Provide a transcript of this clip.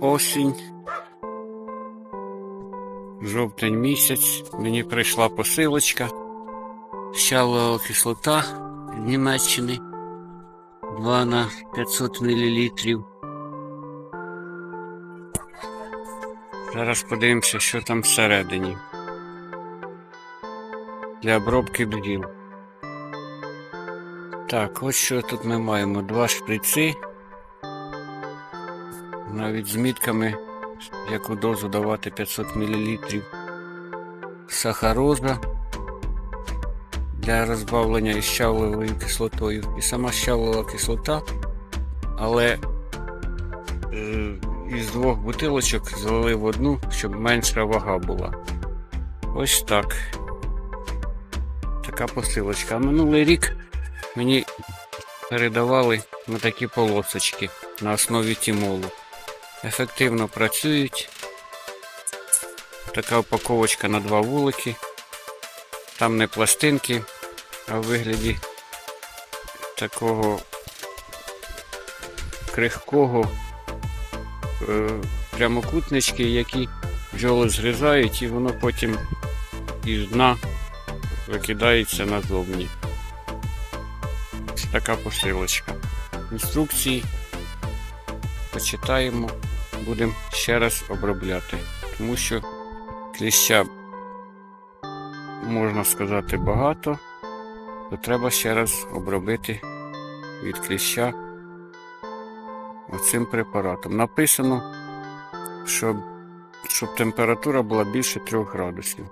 осінь. Жовтень місяць. Мені прийшла посилочка. Щалова кислота з Німеччини. 2 на 500 мл. Зараз подивимося, що там всередині. Для обробки бджіл. Так, ось що тут ми маємо. Два шприци. Навіть з мітками, яку дозу давати 500 мл. Сахароза для розбавлення із щавловою кислотою. І сама щавлова кислота, але е, із двох бутилочок злили в одну, щоб менша вага була. Ось так. Така посилочка. А минулий рік мені передавали на такі полосочки на основі тімолу. Ефективно працюють. Така упаковочка на два вулики. Там не пластинки, а в вигляді такого крихкого е, прямокутнички, які бджоли згризають, і воно потім із дна викидається назовні. Така посилочка. Інструкції почитаємо, будемо ще раз обробляти, тому що кліща, можна сказати, багато, то треба ще раз обробити від кліща оцим препаратом. Написано, щоб, щоб температура була більше 3 градусів.